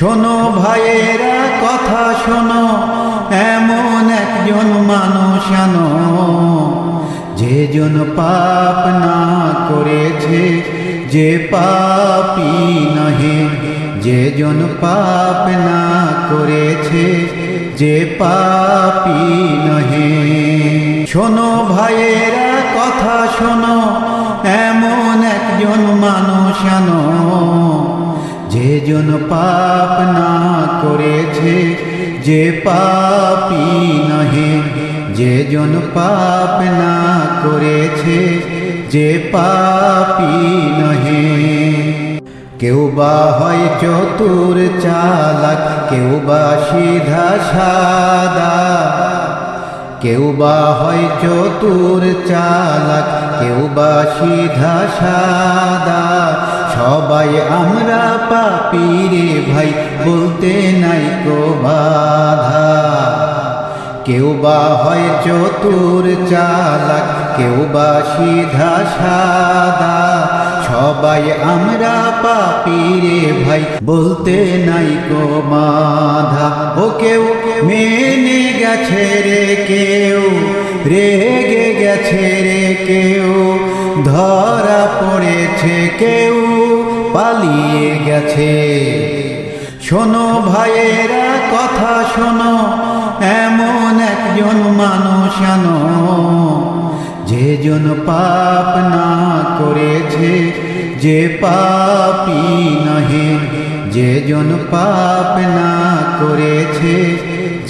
শোনো ভাইয়েরা, কথা শোনো, এমন একজন মানুষ আনো, যে জন পাপ না করেছে, যে পাপি নহে, যে জন পাপ না করেছে, যে পাপি নহে। শোনো ভাইয়েরা, কথা শোনো, এমন একজন মানুষ আনো যে জন পাপ না করেছে, যে পাপি নহে। যে জন পাপ না করেছে, যে পাপি নহে। কেউ বা হয় চতুর চালাক, কেউ বা সিধা সাদা। কেউ বা হয় চতুর চালাক, কেউ বা সিধা সাদা। সবাই আমরা পাপি রে ভাই, বলতে নাই কো বাধা। কেউ বা হয় চতুর চালাক, কেউ বা সিধা সাদা সবাই আমরা পাপি রে ভাই, বলতে নাই কো মাধা ও কেউ মেনে গেছে রে কেউ, রেগে গেছে রে কেউ, ধরা পড়েছে কেউ। পালিয়ে গেছে। শোনো ভাইয়েরা, কথা শোনো, এমন একজন মানুষ আনো, যে জন পাপ না করেছে, যে পাপি নহে যে জন পাপ না করেছে,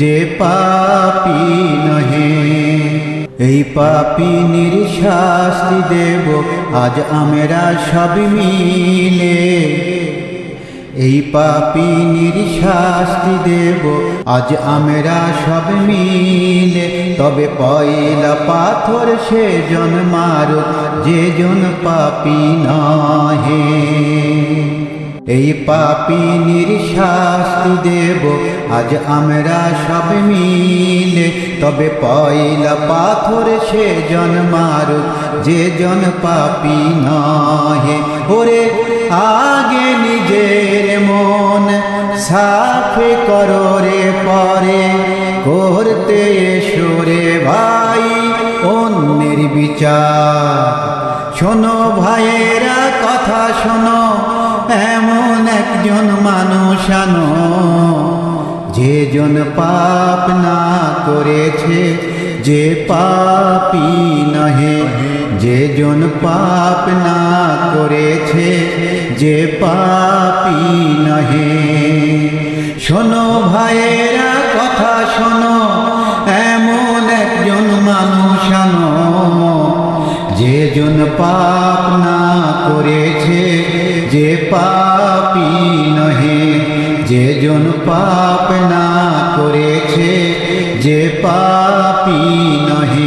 যে পাপি নহে এই পাপি শাস্তি দেব, আজ আমরা সব মিলে। এই পাপি শাস্তি দেব, আজ আমরা সব মিলে। তবে পয়লা পাথর সে জন মারুক, যে জন পাপি নহে। এই পাপিনীর শাস্তি দেব, আজ আমরা সব মিলে। তবে পয়লা পাথর সে জন মারুক, যে জন পাপি নহে। ওরে আগে নিজের মন সাফে করো পরে, করতে এসো রে ভাই অন্যের বিচার। শোনো ভাইয়েরা, কথা শোনো এমন একজন মানুষ আনো, যে জন পাপ না করেছে, যে পাপি নহে। যে জন পাপ না করেছে, যে পাপি নহে। শোনো ভাইয়েরা, কথা শোনো, এমন একজন মানুষ আনো, যে জন পাপ না করেছে যে পাপি নহে যে জন পাপ না করেছে যে পাপি নহে।